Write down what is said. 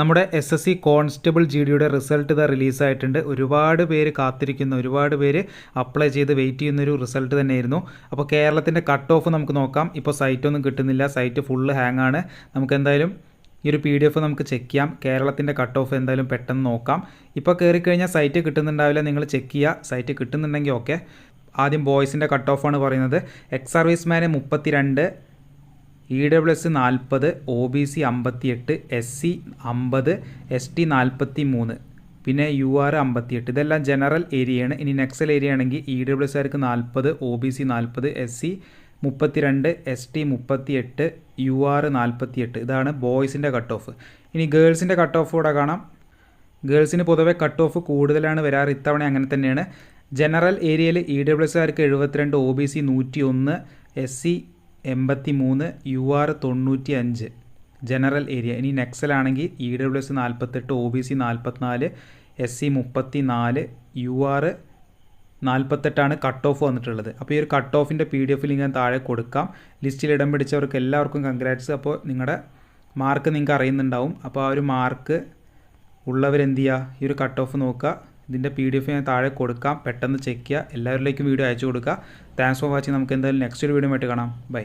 നമ്മുടെ S S C constable G ഡിയുടെ result ഇതാ റിലീസായിട്ടുണ്ട് ഒരുപാട് പേര് കാത്തിരിക്കുന്ന. ഒരുപാട് പേര് അപ്ലൈ ചെയ്ത് വെയിറ്റ് ചെയ്യുന്നൊരു റിസൾട്ട് തന്നെയായിരുന്നു. അപ്പോൾ കേരളത്തിന്റെ കട്ട് ഓഫ് നമുക്ക് നോക്കാം. ഇപ്പോൾ സൈറ്റൊന്നും കിട്ടുന്നില്ല. സൈറ്റ് ഫുള്ള് ഹാങ് ആണ്. നമുക്ക് എന്തായാലും ഈ ഒരു പി ഡി എഫ് നമുക്ക് ചെക്ക് ചെയ്യാം. കേരളത്തിന്റെ കട്ട് ഓഫ് എന്തായാലും പെട്ടെന്ന് നോക്കാം. ഇപ്പോൾ കയറി കഴിഞ്ഞാൽ സൈറ്റ് കിട്ടുന്നുണ്ടാവില്ല. നിങ്ങൾ ചെക്ക് ചെയ്യുക സൈറ്റ് കിട്ടുന്നുണ്ടെങ്കിൽ ഓക്കെ ആദ്യം ബോയ്സിന്റെ കട്ട് ഓഫാണ് പറയുന്നത്. എക്സ് സർവീസ്മാന് മുപ്പത്തി രണ്ട് ഇ ഡബ്ല്യു എസ് നാൽപ്പത് ഒ ബി സി അമ്പത്തിയെട്ട് എസ് സി അമ്പത് എസ് ടി നാൽപ്പത്തി മൂന്ന് പിന്നെ യു ആർ അമ്പത്തിയെട്ട്. ഇതെല്ലാം ജനറൽ ഏരിയയാണ് ഇനി നെക്സൽ ഏരിയ ആണെങ്കിൽ ഇ ഡബ്ല്യു എസ് ആർക്ക് നാൽപ്പത് ഒ ബി സി നാൽപ്പത് എസ് സി മുപ്പത്തിരണ്ട് എസ് ടി മുപ്പത്തിയെട്ട് യു ആർ നാൽപ്പത്തിയെട്ട് ഇതാണ് ബോയ്സിന്റെ കട്ട് ഓഫ് ഇനി ഗേൾസിന്റെ കട്ട് ഓഫ് കൂടെ കാണാം. ഗേൾസിന് പൊതുവേ കട്ട് ഓഫ് കൂടുതലാണ് വരാറ്. ഇത്തവണ അങ്ങനെ തന്നെയാണ്. ജനറൽ ഏരിയയിൽ ഇ ഡബ്ല്യു എസ് ആർക്ക് എഴുപത്തിരണ്ട് ഒ ബി സി നൂറ്റി ഒന്ന് എസ് സി എൺപത്തി മൂന്ന് യു ആർ തൊണ്ണൂറ്റി അഞ്ച് ജനറൽ ഏരിയ. ഇനി നെക്സൽ ആണെങ്കിൽ ഇ ഡബ്ല്യു എസ് നാൽപ്പത്തെട്ട് ഒ ബി സി നാൽപ്പത്തിനാല് എസ് സി മുപ്പത്തി നാല് യു ആർ നാൽപ്പത്തെട്ടാണ് കട്ട് ഓഫ് വന്നിട്ടുള്ളത്. അപ്പോൾ ഈ ഒരു കട്ട് ഓഫിന്റെ പി ഡി എഫിൽ ഞാൻ താഴെ കൊടുക്കാം. ലിസ്റ്റിൽ ഇടം പിടിച്ചവർക്ക് എല്ലാവർക്കും കൺഗ്രാറ്റ്സ് അപ്പോൾ നിങ്ങളുടെ മാർക്ക് നിങ്ങൾക്ക് അറിയുന്നുണ്ടാവും. അപ്പോൾ ആ ഒരു മാർക്ക് ഉള്ളവരെന്ത് ചെയ്യുക ഈ ഒരു കട്ട് ഓഫ് നോക്കുക. ഇതിന്റെ പി ഡി എഫ് ഞാൻ താഴെ കൊടുക്കാം. പെട്ടെന്ന് ചെക്ക് ചെയ്യുക. എല്ലാവരിലേക്കും വീഡിയോ അയച്ചു കൊടുക്കുക. താങ്ക്സ് ഫോർ വാച്ചിങ് നമുക്ക് എന്തായാലും നെക്സ്റ്റ് ഒരു വീഡിയോ ആയിട്ട് കാണാം. ബൈ